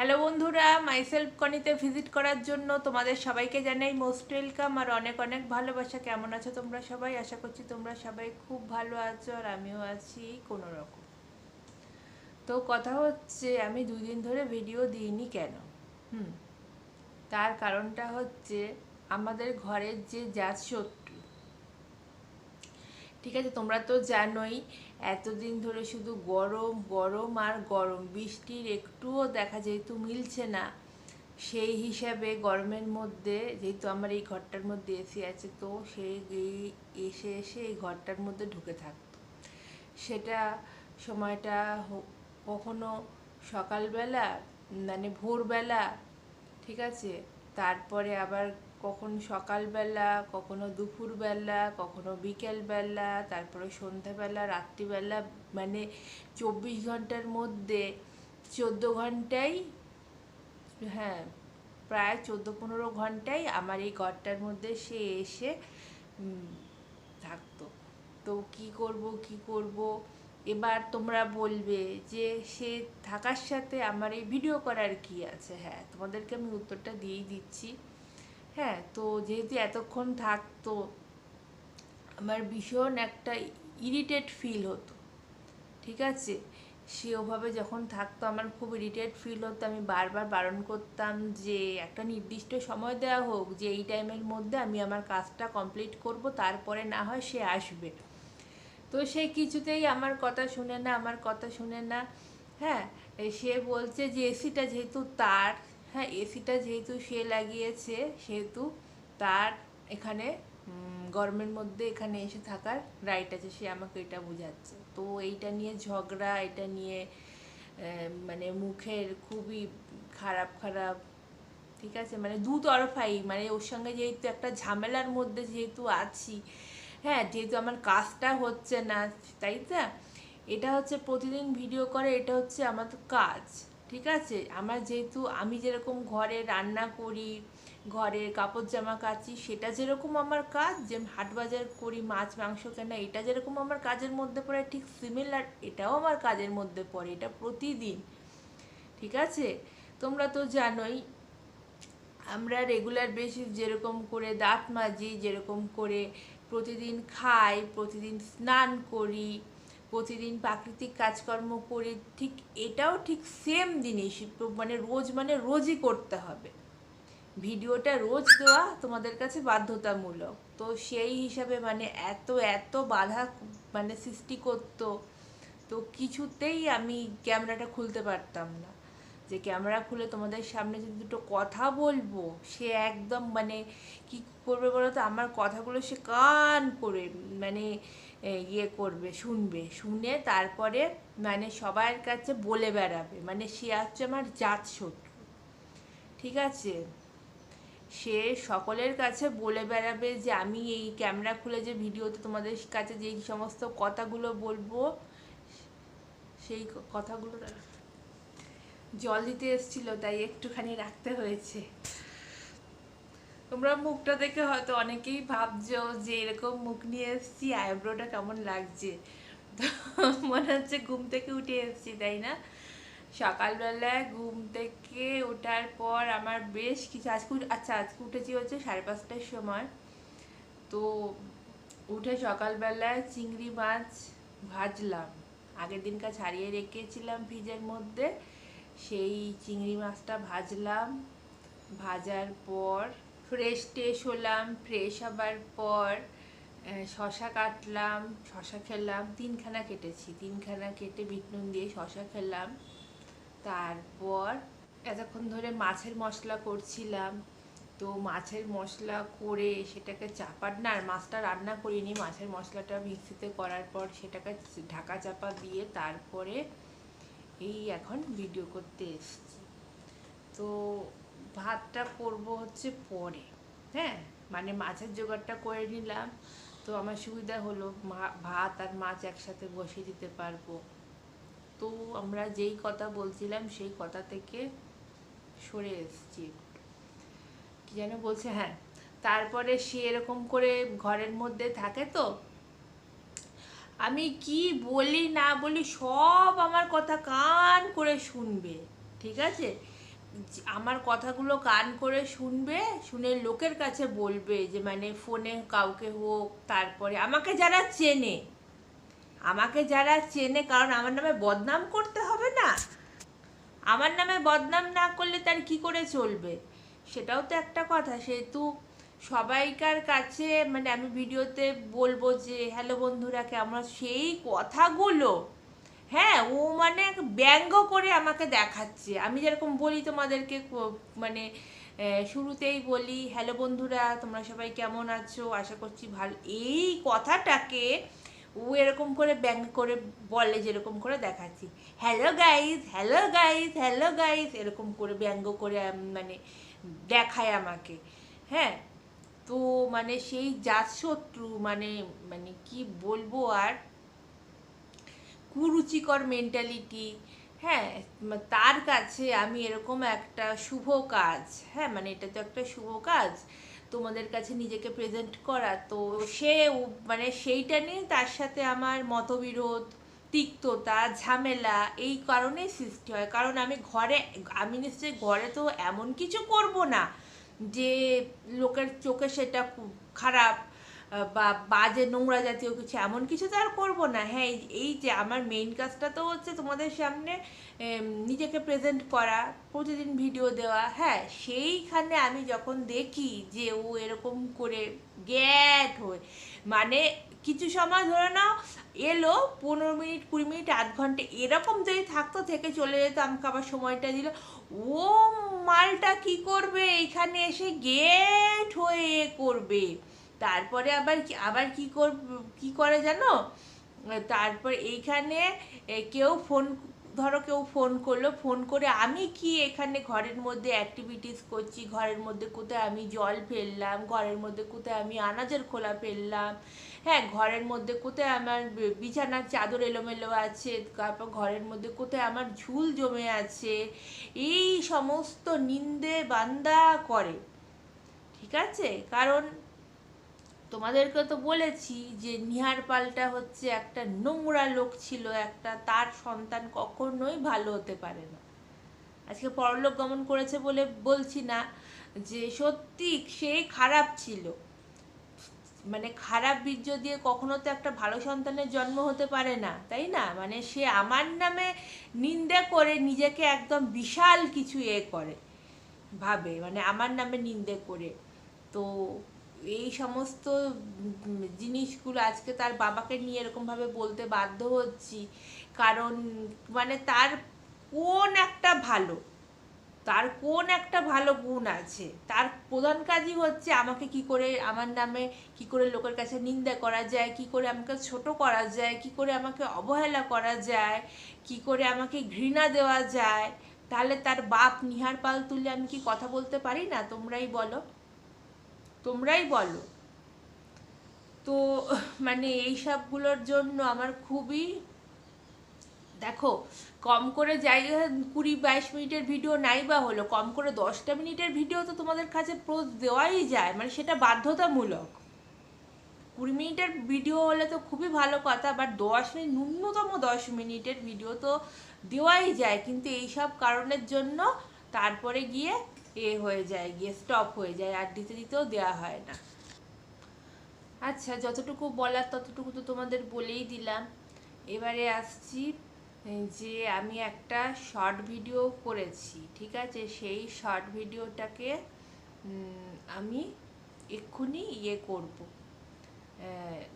Hello বন্ধুরা myself কনিতে visit করার জন্য তোমাদের সবাইকে জানাই মোস্ট ওয়েলকাম আর অনেক অনেক ভালোবাসা। কেমন আছো তোমরা সবাই? আশা করছি তোমরা সবাই খুব ভালো আছো আর আমিও আছি কোনো রকম তো কথা হচ্ছে, আমি দুই দিন ধরে ভিডিও দিইনি কেন? হুম, তার কারণটা হচ্ছে আমাদের ঘরের যে জাত শত্রু, ঠিক আছে? তোমরা তো জানোই এতদিন ধরে শুধু গরম গরম আর গরম। বৃষ্টির একটুও দেখা যেহেতু মিলছে না, সেই হিসাবে গরমের মধ্যে, যেহেতু আমার এই ঘরটার মধ্যে এসি আছে, তো সে এই এসে এসে এই ঘরটার মধ্যে ঢুকে থাকতো। সেটা সময়টা কখনো সকালবেলা মানে ভোরবেলা, ঠিক আছে? তারপরে আবার কখন সকালবেলা, কখনো দুপুরবেলা, কখনো বিকেলবেলা, তারপরে সন্ধ্যাবেলা, রাত্রিবেলা মানে চব্বিশ ঘণ্টার মধ্যে চোদ্দ ঘন্টাই হ্যাঁ প্রায় চোদ্দ পনেরো ঘন্টাই আমার এই ঘরটার মধ্যে সে এসে থাকতো। তো কি করব কি করব? এবার তোমরা বলবে যে সে থাকার সাথে আমার এই ভিডিও করার কি আছে? হ্যাঁ তোমাদেরকে আমি উত্তরটা দিয়েই দিচ্ছি। হ্যাঁ তো যেহেতু এতক্ষণ থাকতো, আমার ভীষণ একটা ইরিটেট ফিল হতো, ঠিক আছে? সে ওভাবে যখন থাকতো, আমার খুব ইরিটেট ফিল হতো। আমি বারবার বারণ করতাম যে, একটা নির্দিষ্ট সময় দেওয়া হোক, যে এই টাইমের মধ্যে আমি আমার কাজটা কমপ্লিট করব, তারপরে না হয় সে আসবে। তো সে কিছুতেই আমার কথা শুনে না, আমার কথা শুনে না হ্যাঁ সে বলছে যে এসিটা যেহেতু তার হ্যাঁ এসিটা যেহেতু সে লাগিয়েছে, সেহেতু তার এখানে গরমের মধ্যে এখানে এসে থাকার রাইট আছে, সে আমাকে এটা বোঝাচ্ছে। তো এইটা নিয়ে ঝগড়া, এটা নিয়ে মানে মুখের খুবই খারাপ খারাপ, ঠিক আছে? মানে দু তরফাই মানে ওর সঙ্গে যেহেতু একটা ঝামেলার মধ্যে যেহেতু আছি হ্যাঁ যেহেতু আমার কাজটা হচ্ছে না, তাই তো এটা হচ্ছে প্রতিদিন ভিডিও করে, এটা হচ্ছে আমার কাজ। ঠিক আছে? আমার যেহেতু আমি যেরকম ঘরে রান্না করি, ঘরে কাপড় জামা কাচি, সেটা যেরকম আমার কাজ যে হাট বাজার করি, মাছ, মাংস কেনা, এটা যেরকম আমার কাজের মধ্যে পড়ে, ঠিক সিমিলার এটাও আমার কাজের মধ্যে পড়ে, এটা প্রতিদিন। ঠিক আছে? তোমরা তো জানোই, আমরা রেগুলার বেসিস যেরকম করে দাঁত মাজি, যেরকম করে প্রতিদিন খাই, প্রতিদিন স্নান করি প্রতিদিন প্রাকৃতিক কাজকর্ম করে ঠিক এটাও ঠিক সেম জিনিস মানে রোজ মানে রোজই করতে হবে। ভিডিওটা রোজ দেওয়া তোমাদের কাছে বাধ্যতামূলক। তো সেই হিসাবে মানে এত এত বাধা মানে সৃষ্টি করতো, তো কিছুতেই আমি ক্যামেরাটা খুলতে পারতাম না। যে ক্যামেরা খুলে তোমাদের সামনে যদি দুটো কথা বলব, সে একদম মানে কি করবে বলো তো আমার কথাগুলো সে কান করে মানে ইয়ে করবে, শুনবে। শুনে তারপরে মানে সবার কাছে বলে বেড়াবে। মানে সে হচ্ছে আমার জাত শত্রু। ঠিক আছে? সে সকলের কাছে বলে বেড়াবে যে, আমি এই ক্যামেরা খুলে যে ভিডিওতে তোমাদের কাছে যেই সমস্ত কথাগুলো বলব, সেই কথাগুলো জল দিতে এসেছিল, তাই একটুখানি রাখতে হয়েছে। তোমরা মুখটা দেখে হয়তো অনেকেই ভাবছ যে এরকম মুখ নিয়ে এসেছি আইব্রোটা কেমন লাগছে? তো মনে হচ্ছে ঘুম থেকে উঠে এসেছি, তাই না? সকালবেলায় ঘুম থেকে ওঠার পর আমার বেশ কিছু, আজকে আচ্ছা আজকে উঠেছি হচ্ছে সাড়ে পাঁচটার সময়। তো উঠে সকালবেলায় চিংড়ি মাছ ভাজলাম। আগের দিনকার ছাড়িয়ে রেখেছিলাম ফ্রিজের মধ্যে। সেই চিংড়ি মাছটা ভাজলাম। ভাজার পর ফ্রেশ ট্রেশ হলাম ফ্রেশ হবার পর শশা কাটলাম, শশা খেলাম, তিনখানা কেটেছি। তিনখানা কেটে বিট নুন দিয়ে শশা খেলাম। তারপর এতক্ষণ ধরে মাছের মশলা করছিলাম। তো মাছের মশলা করে সেটাকে চাপার না, আর মাছটা রান্না করিনি, মাছের মশলাটা মিক্সিতে করার পর সেটাকে ঢাকা চাপা দিয়ে তারপরে এই এখন ভিডিও করতে এসেছি। তো ভাতটা করব হচ্ছে পরে হ্যাঁ? মানে মাছের জোগাড়টা করে নিলাম। তো আমার সুবিধা হলো ভাত আর মাছ একসাথে বসিয়ে দিতে পারব। তো আমরা যেই কথা বলছিলাম, সেই কথা থেকে সরে এসেছি। কি যেন বলছে হ্যাঁ। তারপরে সে এরকম করে ঘরের মধ্যে থাকে তো, আমি কি বলি না বলি সব আমার কথা কান করে শুনবে, ঠিক আছে? আমার কথাগুলো কান করে শুনবে, শুনে লোকের কাছে বলবে যে মানে ফোনে কাউকে হোক, তারপরে আমাকে যারা চেনে, আমাকে যারা চেনে, কারণ আমার নামে বদনাম করতে হবে না। আমার নামে বদনাম না করলে তার কি করে চলবে? সেটাও তো একটা কথা। সেহেতু সবাইকার কাছে মানে আমি ভিডিওতে বলব যে, হ্যালো বন্ধুরা, কেমন? সেই কথাগুলো হ্যাঁ ও মানে ব্যঙ্গ করে আমাকে দেখাচ্ছে। আমি যেরকম বলি তোমাদেরকে মানে শুরুতেই বলি, হ্যালো বন্ধুরা, তোমরা সবাই কেমন আছো? আশা করছি ভালো এই কথাটাকে ও এরকম করে ব্যঙ্গ করে বলে, যেরকম করে দেখাচ্ছি। Hello guys hello guys hello guys এরকম করে ব্যঙ্গ করে মানে দেখায় আমাকে। হ্যাঁ তো মানে সেই জাত শত্রু মানে মানে কি বলব আর? কুরুচিকর মেন্টালিটি হ্যাঁ তার কাছে আমি এরকম একটা শুভ কাজ হ্যাঁ মানে এটা তো একটা শুভ কাজ, তোমাদের কাছে নিজেকে প্রেজেন্ট করা, তো সে মানে সেইটা নিয়ে তার সাথে আমার মতবিরোধ, তিক্ততা, ঝামেলা, এই কারণেই সৃষ্টি হয়। কারণ আমি ঘরে, আমি নিশ্চয়ই ঘরে তো এমন কিছু করব না যে লোকের চোখে সেটা খারাপ বা বাজে, নোংরা জাতীয় কিছু এমন কিছু তো আর করব না। হ্যাঁ এই- যে আমার মেইন কাজটা তো হচ্ছে তোমাদের সামনে নিজেকে প্রেজেন্ট করা, প্রতিদিন ভিডিও দেওয়া। হ্যাঁ সেইখানে আমি যখন দেখি যে ও এরকম করে গ্যাট হয়ে মানে কিছু সময় ধরে নাও, এলো পনেরো মিনিট, কুড়ি মিনিট, আধ ঘণ্টা, এরকম যদি থাকতো, থেকে চলে যেত, আমাকে আবার সময়টা দিল। ও মালটা কি করবে? এইখানে এসে গেট হয়ে করবে। তারপরে আবার কি আবার কি কর, কি করে জানো? তারপর এইখানে কেউ ফোন, ধরো কেউ ফোন করল, ফোন করে আমি কি এখানে ঘরের মধ্যে অ্যাক্টিভিটিস করছি, ঘরের মধ্যে কোথায় আমি জল ফেললাম, ঘরের মধ্যে কোথায় আমি আনাজের খোলা ফেললাম হ্যাঁ ঘরের মধ্যে কোথায় আমার বিছানার চাদর এলোমেলো আছে, তারপর ঘরের মধ্যে কোথায় আমার ঝুল জমে আছে, এই সমস্ত নিন্দে বান্দা করে, ঠিক আছে? কারণ তোমাদেরকে তো বলেছি যে নিহার পালটা হচ্ছে একটা নোংরা লোক ছিল, একটা তার সন্তান কখনোই ভালো হতে পারে না। আজকে পরলোক গমন করেছে বলে বলছি না যে সত্যি সে খারাপ ছিল। মানে খারাপ বীর্য দিয়ে কখনো তো একটা ভালো সন্তানের জন্ম হতে পারে না, তাই না? মানে সে আমার নামে নিন্দে করে নিজেকে একদম বিশাল কিছু এ করে, ভাবে। মানে আমার নামে নিন্দে করে। তো এই সমস্ত জিনিসগুলো আজকে তার বাবাকে নিয়ে এরকমভাবে বলতে বাধ্য হচ্ছি। কারণ মানে তার কোন একটা ভালো, তার কোন একটা ভালো গুণ আছে, তার প্রধান কাজই হচ্ছে আমাকে কি করে আমার নামে কি করে লোকের কাছে নিন্দা করা যায়, কি করে আমাকে ছোট করা যায়, কি করে আমাকে অবহেলা করা যায়, কি করে আমাকে ঘৃণা দেওয়া যায়। তাহলে তার বাপ নিহার পাল তুলে আমি কি কথা বলতে পারি না? তোমরাই বলো। তোমরাই বলো। তো মানে এই সবগুলোর জন্য আমার খুবই, দেখো, কম করে যাই, কুড়ি বাইশ মিনিটের ভিডিও নাই বা হলো, কম করে দশটা মিনিটের ভিডিও তো তোমাদের কাছে পোজ দেওয়াই যায় মানে সেটা বাধ্যতামূলক। কুড়ি মিনিটের ভিডিও হলে তো খুবই ভালো কথা বাট দশ মিনিট, ন্যূনতম দশ মিনিটের ভিডিও তো দেওয়াই যায়, কিন্তু এইসব কারণের জন্য তারপরে গিয়ে এ হয়ে যায়, গিয়ে স্টপ হয়ে যায়, আর দিতে দিতেও দেওয়া হয় না। আচ্ছা যতটুকু বলার ততটুকু তো তোমাদের বলেই দিলাম। এবারে আসছি যে আমি একটা শর্ট ভিডিও করেছি, ঠিক আছে? সেই শর্ট ভিডিওটাকে আমি এক্ষুনি ইয়ে করব।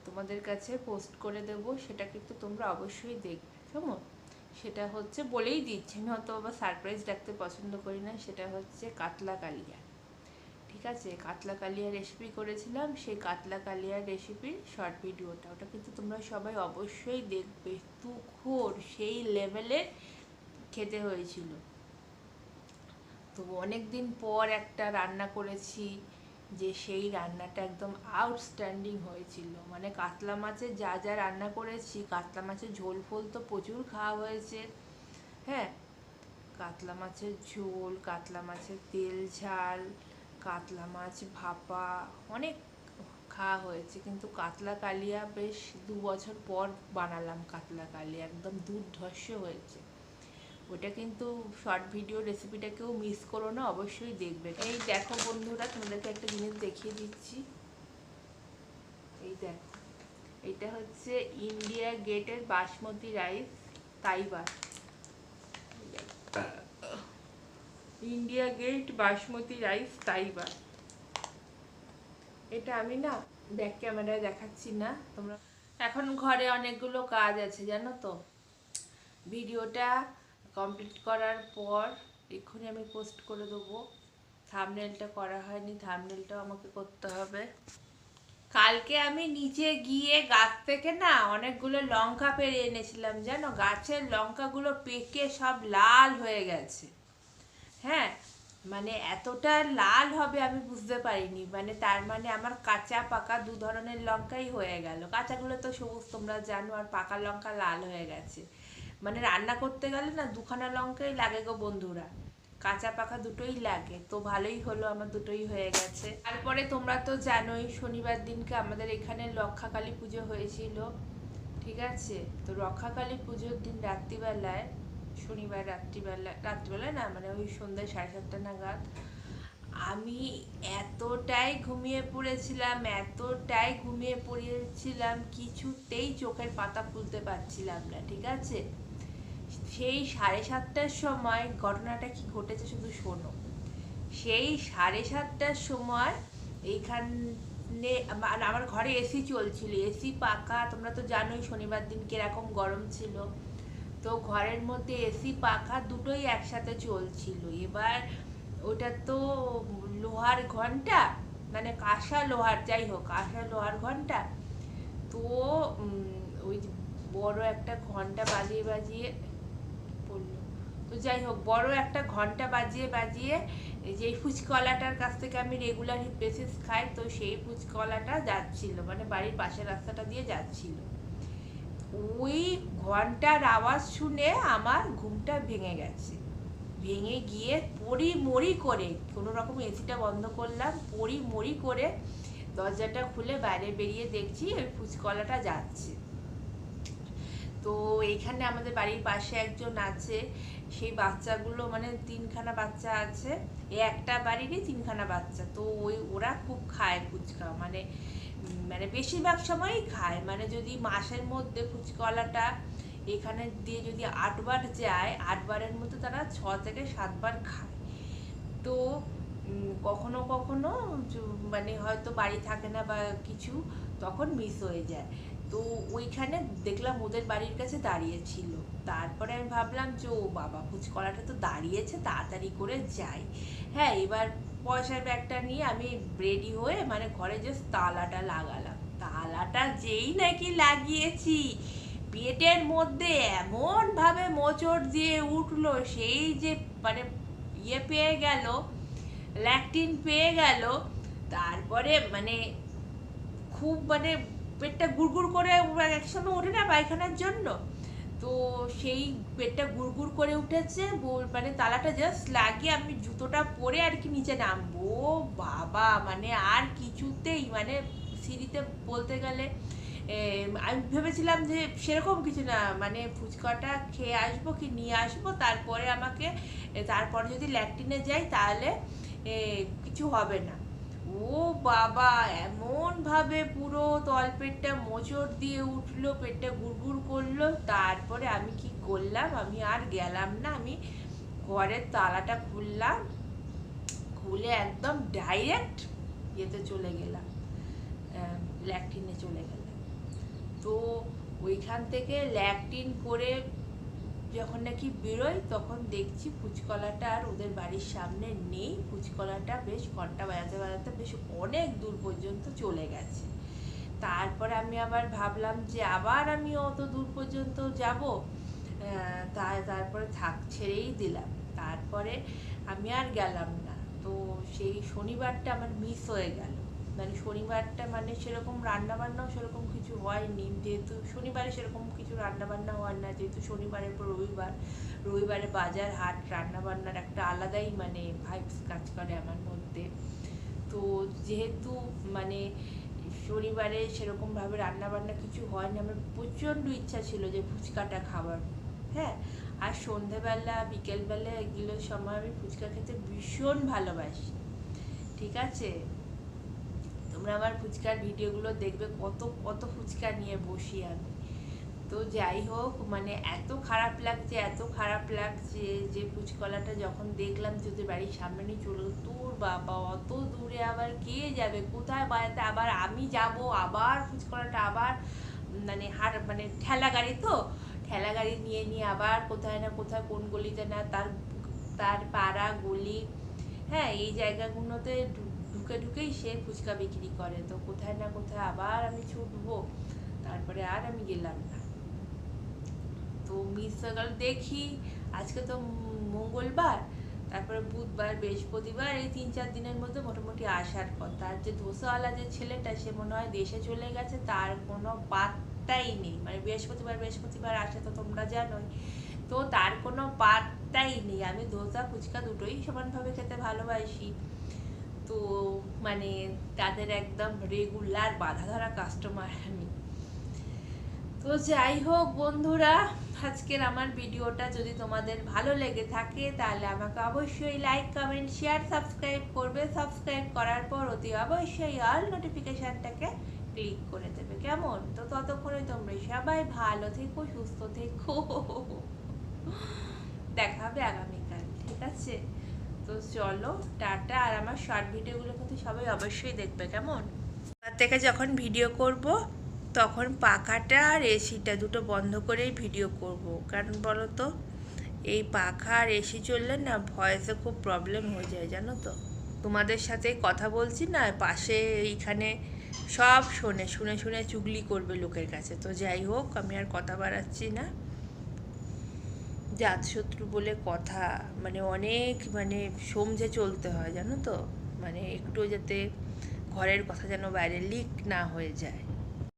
তোমাদের কাছে পোস্ট করে দেব, সেটা কিন্তু তোমরা অবশ্যই দেখবে, কেমন? সেটা হচ্ছে বলেই দিচ্ছি। আমি হয়তো আবার সারপ্রাইজ রাখতে পছন্দ করি না, সেটা হচ্ছে কাতলা কালিয়া। ঠিক আছে? কাতলা কালিয়া রেসিপি করেছিলাম, সেই কাতলা কালিয়ার রেসিপির শর্ট ভিডিওটা ওটা কিন্তু তোমরা সবাই অবশ্যই দেখবে। তুখোর সেই লেভেলে খেতে হয়েছিল। তো অনেক দিন পর একটা রান্না করেছি যে সেই রান্নাটা একদম আউটস্ট্যান্ডিং হয়েছিল। মানে কাতলা মাছের যা যা রান্না করেছি, কাতলা মাছের ঝোল ফোল তো প্রচুর খাওয়া হয়েছে। হ্যাঁ কাতলা মাছের ঝোল, কাতলা মাছের তেল ঝাল, কাতলা মাছ ভাপা, অনেক খাওয়া হয়েছে। কিন্তু কাতলা কালিয়া বেশ দু বছর পর বানালাম কাতলা কালিয়া, একদম দুর্ধর্ষ হয়েছে। ওটা কিন্তু শর্ট ভিডিও রেসিপিটা কেউ মিস করো না, অবশ্যই দেখবে। এই দেখো বন্ধুরা, তোমাদেরকে একটা জিনিস দেখিয়ে দিচ্ছি। এই দেখো, এটা হচ্ছে ইন্ডিয়া গেটের বাসমতি রাইস তাইবার ইন্ডিয়া গেট বাসমতি রাইস তাইবার এটা আমি না ব্যাক ক্যামেরায় দেখাচ্ছি না, তোমরা এখন ঘরে অনেকগুলো কাজ আছে, জানো তো? ভিডিওটা কমপ্লিট করার পর এক্ষুনি আমি পোস্ট করে দেবো। থামনেলটা করা হয়নি থামনেলটাও আমাকে করতে হবে। কালকে আমি নিচে গিয়ে গাছ থেকে না অনেকগুলো লঙ্কা পেরে এনেছিলাম, জানো? গাছের লঙ্কাগুলো পেকে সব লাল হয়ে গেছে। হ্যাঁ মানে এতটা লাল হবে আমি বুঝতে পারিনি। মানে তার মানে আমার কাঁচা, পাকা দু ধরনের লঙ্কাই হয়ে গেল। কাঁচাগুলো তো সবুজ, তোমরা জানো, আর পাকা লঙ্কা লাল হয়ে গেছে। মানে রান্না করতে গেলে না দুখানা লঙ্কাই লাগে গো বন্ধুরা। কাঁচা পাকা দুটোই লাগে। তো ভালোই হলো, আমার দুটোই হয়ে গেছে। তারপরে তোমরা তো জানোই, শনিবার দিনকে আমাদের এখানে রক্ষাকালী পুজো হয়েছিল। ঠিক আছে? তো রক্ষাকালী পুজোর দিন রাত্রিবেলায়, শনিবার রাত্রিবেলা, রাত্রিবেলায় না মানে ওই সন্ধ্যা সাড়ে সাতটা নাগাদ, আমি এতটাই ঘুমিয়ে পড়েছিলাম, এতটাই ঘুমিয়ে পড়েছিলাম, কিছুতেই চোখের পাতা খুলতে পারছিলাম না। ঠিক আছে? সেই সাড়ে সাতটার সময় ঘটনাটা কি ঘটেছে শুধু শোনো। সেই সাড়ে সাতটার সময় এইখানে আমা- আমার ঘরে এসি চলছিল। এসি পাকা, তোমরা তো জানোই শনিবার দিন কীরকম গরম ছিল। তো ঘরের মধ্যে এসি পাখা দুটোই একসাথে চলছিল। এবার ওটা তো লোহার ঘণ্টা মানে কাঁসা লোহার, যাই হোক, কাঁসা লোহার ঘণ্টা। তো ওই বড় একটা ঘণ্টা বাজিয়ে বাজিয়ে তো যাই হোক, বড় একটা ঘণ্টা বাজিয়ে বাজিয়ে যে ফুচকলাটার কাছ থেকে আমি রেগুলার বেসিস খাই, তো সেই ফুচকলাটা যাচ্ছিল মানে বাড়ির পাশের রাস্তাটা দিয়ে যাচ্ছিল। ওই ঘণ্টার আওয়াজ শুনে আমার ঘুমটা ভেঙে গেছে। ভেঙে গিয়ে পড়ি মরি করে, কোনো রকম এসিটা বন্ধ করলাম পড়ি মরি করে দরজাটা খুলে বাইরে বেরিয়ে দেখছি ওই ফুচকলাটা যাচ্ছে। তো এইখানে আমাদের বাড়ির পাশে একজন আছে, সেই বাচ্চাগুলো মানে তিনখানা বাচ্চা আছে। এই একটা বাড়িরই তিনখানা বাচ্চা, তো ওই ওরা খুব খায় ফুচকা। মানে মানে বেশিরভাগ সময়ই খায়। মানে যদি মাসের মধ্যে ফুচকাওয়ালাটা এখানে দিয়ে যদি আটবার যায়, আটবারের মধ্যে তারা ছ থেকে সাতবার খায়। তো কখনো কখনো মানে হয়তো বাড়ি থাকে না বা কিছু, তখন মিস হয়ে যায়। তো ওইখানে দেখলাম ওদের বাড়ির কাছে দাঁড়িয়ে ছিল। তারপরে আমি ভাবলাম যে, ও বাবা ফুচকলাটা তো দাঁড়িয়েছে, তাড়াতাড়ি করে যাই। হ্যাঁ এবার পয়সার ব্যাগটা নিয়ে আমি রেডি হয়ে মানে ঘরে জাস্ট তালাটা লাগালাম। তালাটা যেই নাকি লাগিয়েছি, পেটের মধ্যে এমন ভাবে মোচড় দিয়ে উঠল, সেই যে মানে ইয়ে পেয়ে গেল ল্যাকটিন পেয়ে গেল, তারপরে মানে খুব মানে পেটটা গুড়গুড় করে একসময় ওঠে না পায়খানার জন্য। তো সেই পেটটা গুড়গুড় করে উঠেছে মানে তালাটা জাস্ট লাগিয়ে আমি জুতোটা পরে আর কি নিচে নামবো। বাবা মানে আর কিছুতেই মানে সিঁড়িতে বলতে গেলে আমি ভেবেছিলাম যে সেরকম কিছু না মানে ফুচকাটা খেয়ে আসব কি নিয়ে আসব, তারপরে আমাকে, তারপরে যদি ল্যাট্রিনে যাই তাহলে কিছু হবে না। ও বাবা এমন ভাবে পুরো তলপেটটা মোচড় দিয়ে উঠল, পেটটা গুড়গুড় করল, তারপরে আমি কি করলাম? আমি আর গেলাম না, আমি ঘরের তালাটা খুললাম, খুলে একদম ডাইরেক্ট ইয়েতে চলে গেলাম ল্যাকটিনে চলে গেলাম। তো ওইখান থেকে ল্যাকটিন করে যখন নাকি বেরোই, তখন দেখছি ফুচকলাটা আর ওদের বাড়ির সামনে নেই। ফুচকলাটা বেশ ঘণ্টা বাজাতে বাজাতে বেশ অনেক দূর পর্যন্ত চলে গেছে। তারপরে আমি আবার ভাবলাম যে আবার আমি অত দূর পর্যন্ত যাব। তাই তারপরে থাক ছেড়েই দিলাম। তারপরে আমি আর গেলাম না। তো সেই শনিবারটা আমার মিস হয়ে গেল। মানে শনিবারটা মানে সেরকম রান্না বান্নাও সেরকম কিছু হয়নি। যেহেতু শনিবারে সেরকম কিছু রান্না বান্না হয় না, যেহেতু শনিবারের পর রবিবার। রবিবারে বাজার, হাট রান্না বান্নার একটা আলাদাই মানে ভাইবস কাজ করে আমার মধ্যে। তো যেহেতু মানে শনিবারে সেরকমভাবে রান্না বান্না কিছু হয় না আমার প্রচণ্ড ইচ্ছা ছিল যে ফুচকাটা খাবার হ্যাঁ আর সন্ধেবেলা, বিকেলবেলা এগুলোর সময় আমি ফুচকা খেতে ভীষণ ভালোবাসি। ঠিক আছে? তোমরা আমার ফুচকার ভিডিওগুলো দেখবে, কত কত ফুচকা নিয়ে বসি আমি। তো যাই হোক মানে এত খারাপ লাগছে, এত খারাপ লাগছে যে ফুচকলাটা যখন দেখলাম যদি বাড়ির সামনে নিয়ে চলে তোর বাবা, অত দূরে আবার কে যাবে? কোথায় বাড়াতে আবার আমি যাব, আবার ফুচকলাটা আবার মানে হার মানে ঠেলা গাড়ি তো, ঠেলা গাড়ি নিয়ে নিয়ে আবার কোথায় না কোথায়, কোন গলিতে না, তার তার পাড়া, গলি হ্যাঁ এই জায়গাগুলোতে ঢুকে ঢুকেই সে ফুচকা বিক্রি করে। তো কোথায় না কোথায় আবার আমি ছুটবো, তারপরে আর আমি গেলাম না। তো মিস গেল দেখি, আজকে তো মঙ্গলবার, তারপরে বুধবার, বৃহস্পতিবার, এই তিন চার দিনের মধ্যে মোটামুটি আসার কথা। আর যে ধোসাওয়ালা যে ছেলেটা, সে মনে হয় দেশে চলে গেছে, তার কোনো পাত্তাই নেই। মানে বৃহস্পতিবার বৃহস্পতিবার আসে তো তোমরা জানোই। তো তার কোনো পাত্তাই নেই। আমি ধোসা, ফুচকা দুটোই সমানভাবে খেতে ভালোবাসি। তো মানে তাদের একদম রেগুলার বাধা ধরা কাস্টমার আমি। তো যাই হোক বন্ধুরা, আজকের আমার ভিডিওটা যদি তোমাদের ভালো লেগে থাকে তাহলে আমাকে অবশ্যই লাইক কমেন্ট শেয়ার সাবস্ক্রাইব করবে। সাবস্ক্রাইব করার পর অতি অবশ্যই অল নোটিফিকেশনটাকে ক্লিক করে দেবে। কেমন? তো ততক্ষণে তোমরা সবাই ভালো থেকো, সুস্থ থেকো। দেখা হবে আগামীকাল, ঠিক আছে? তো চলো, টাটা। আর আমার শর্ট ভিডিওগুলো কিন্তু সবাই অবশ্যই দেখবে, কেমন? তার থেকে যখন ভিডিও করব, তখন পাখাটা আর এসিটা দুটো বন্ধ করেই ভিডিও করব। কারণ বলো তো এই পাখা আর এসি চললে না ভয়েসে খুব প্রবলেম হয়ে যায়, জানো তো? তোমাদের সাথে কথা বলছি না, পাশে এইখানে সব শোনে, শুনে শুনে চুগলি করবে লোকের কাছে। তো যাই হোক, আমি আর কথা বাড়াচ্ছি না। জাতশত্রু বলে কথা মানে অনেক মানে সমঝে চলতে হয়, জানো তো? মানে একটু যাতে ঘরের কথা যেন বাইরে লিক না হয়ে যায়।